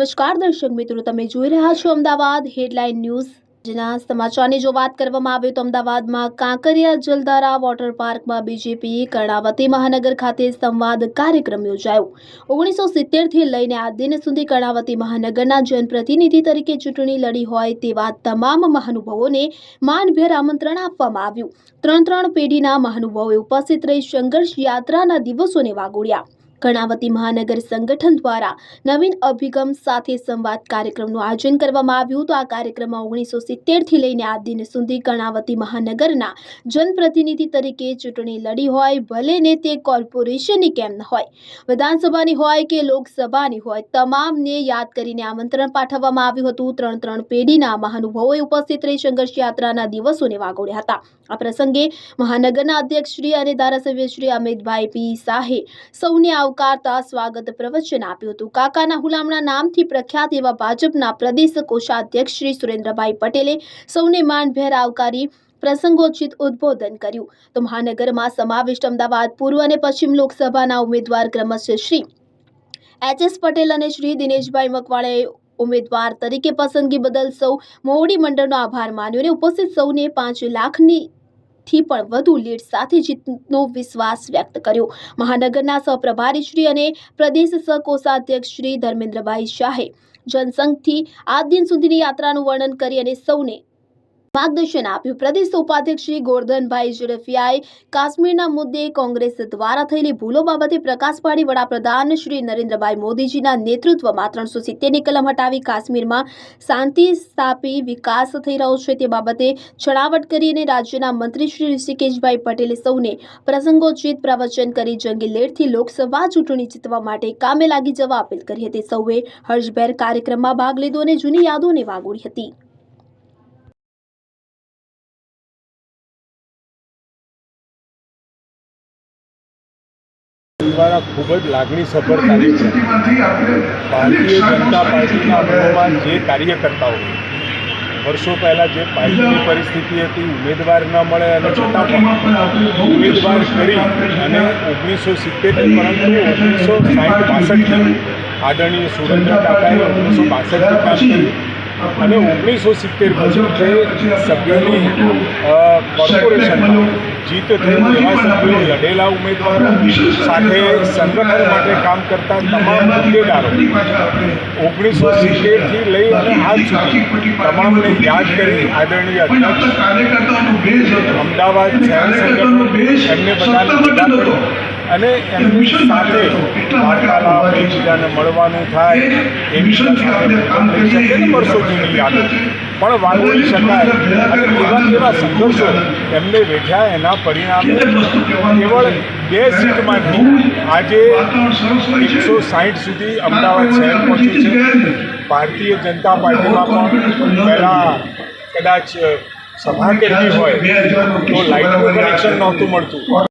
નમસ્કાર, દર્શક મિત્રો, તમે જોઈ રહ્યા છો અમદાવાદ હેડલાઇન ન્યૂઝ. જેના સમાચારની જો વાત કરવામાં આવે તો અમદાવાદમાં કાંકરિયા જલધારા વોટર પાર્કમાં બીજેપી કર્ણાવતી મહાનગર ખાતે સંવાદ કાર્યક્રમ યોજાયો. ઓગણીસો સિત્તેરથી લઈને આ દિન સુધી કર્ણાવતી મહાનગરના જનપ્રતિનિધિ તરીકે ચૂંટણી લડી હોય તેવા તમામ મહાનુભાવોને માનભેર આમંત્રણ આપવામાં આવ્યું. ત્રણ ત્રણ પેઢીના મહાનુભાવોએ ઉપસ્થિત રહી સંઘર્ષ યાત્રાના દિવસોને વાગોડ્યા કર્ણાવતી મહાનગર સંગઠન દ્વારા નવીન અભિગમ સાથે સંવાદ કાર્યક્રમનું આયોજન કરવામાં આવ્યું તો આ કાર્યક્રમમાં ઓગણીસો સિત્તેરથી લઈને આ દિન સુધી કર્ણાવતી મહાનગરના જનપ્રતિનિધિ તરીકે ચૂંટણી લડી હોય, ભલે ને તે કોર્પોરેશનની કેમ ન હોય. વિધાનસભાની હોય કે લોકસભાની હોય, તમામને યાદ કરીને આમંત્રણ પાઠવવામાં આવ્યું હતું. ત્રણ ત્રણ પેઢીના મહાનુભાવોએ ઉપસ્થિત રહી સંઘર્ષ યાત્રાના દિવસોને વાગોડ્યા હતા. આ પ્રસંગે મહાનગરના અધ્યક્ષ શ્રી અને ધારાસભ્ય શ્રી અમિતભાઈ પી શાહે સૌને આવકારતા સ્વાગત પ્રવચન આપ્યું હતું. કાકાના હુલામણા નામથી પ્રખ્યાત એવા ભાજપના પ્રદેશ કોષાધ્યક્ષ શ્રી સુરેન્દ્રભાઈ પટેલે સૌને માનભેર આવકારી પ્રસંગોચિત ઉદ્બોધન કર્યું. તો મહાનગરમાં સમાવિષ્ટ અમદાવાદ પૂર્વ અને પશ્ચિમ લોકસભાના ઉમેદવાર ક્રમશ શ્રી એચ એસ પટેલ અને શ્રી દિનેશભાઈ મકવાણાએ ઉમેદવાર તરીકે પસંદગી બદલ સૌ મોવડી મંડળનો આભાર માન્યો અને ઉપસ્થિત સૌને પાંચ લાખની થી પણ વધુ લીડ સાથે જીતનો વિશ્વાસ વ્યક્ત કર્યો. મહાનગરના સહપ્રભારી શ્રી અને પ્રદેશ સહકોષાધ્યક્ષ શ્રી ધર્મેન્દ્રભાઈ શાહે જનસંઘથી આજ દિન સુધીની યાત્રાનું વર્ણન કરી અને સૌને માર્ગદર્શન આપ્યું. પ્રદેશ ઉપાધ્યક્ષ શ્રી ગોરધનભાઈ ઝડફિયાએ કાશ્મીરના મુદ્દે કોંગ્રેસ દ્વારા થયેલી ભૂલો બાબતે પ્રકાશ પાડી વડાપ્રધાન શ્રી નરેન્દ્રભાઈ મોદીજીના નેતૃત્વમાં ત્રણસો સિત્તેરની કલમ હટાવી કાશ્મીરમાં શાંતિ સ્થાપી વિકાસ થઈ રહ્યો છે. તે બાબતે છણાવટ કરી અને રાજ્યના મંત્રી શ્રી ઋષિકેશભાઈ પટેલે સૌને પ્રસંગોચિત પ્રવચન કરી જંગી લેડથી લોકસભા ચૂંટણી જીતવા માટે કામે લાગી જવા અપીલ કરી હતી. સૌએ હર્ષભેર કાર્યક્રમમાં ભાગ લીધો અને જૂની યાદોને વાગોળી હતી. દ્વારા ખૂબ જ લાગણીસભર છે. ભારતીય જનતા પાર્ટીના અમલમાં જે કાર્યકર્તાઓ વર્ષો પહેલાં જે પાર્ટીની પરિસ્થિતિ હતી, ઉમેદવાર ન મળે અને છતાં પણ ઉમેદવાર કરી અને ઓગણીસો સિત્તેર પરંતુ ઓગણીસો સાઠ બાસઠથી આદરણીય સુરેન્દ્ર કાકાએ ઓગણીસો બાસઠથી કામ કર્યું. અને ઓગણીસો સિત્તેર પછી સભ્યોની કોર્પોરેશન જીત થઈ એવા સભ્યો લડેલા ઉમેદવારો સાથે સંગઠન માટે કામ કરતા તમામ હોદ્દેદારો. ઓગણીસો સિત્તેરથી લઈ અને આજ સુધી તમામને યાદ કરી આદરણીય અધ્યક્ષ અમદાવાદ શહેર સંગઠન એમને બધાને અને એમની સાથે વાર્તાલાપ એકબીજાને મળવાનું થાય એકબીજા સાથે ભોજન થઈ શકે ને વર્ષો જૂની યાદો પણ વાગોળી શકાય. અને એવા કેવા સંઘર્ષો એમને વેઠ્યા એના પરિણામે કેવળ બે સીટમાંથી આજે એકસો સાઠ સુધી અમદાવાદ શહેર પહોંચ્યું છે. ભારતીય જનતા પાર્ટીમાં પણ પહેલાં કદાચ સભા કેટલી હોય તો લાઇટનું કનેક્શન નહોતું મળતું.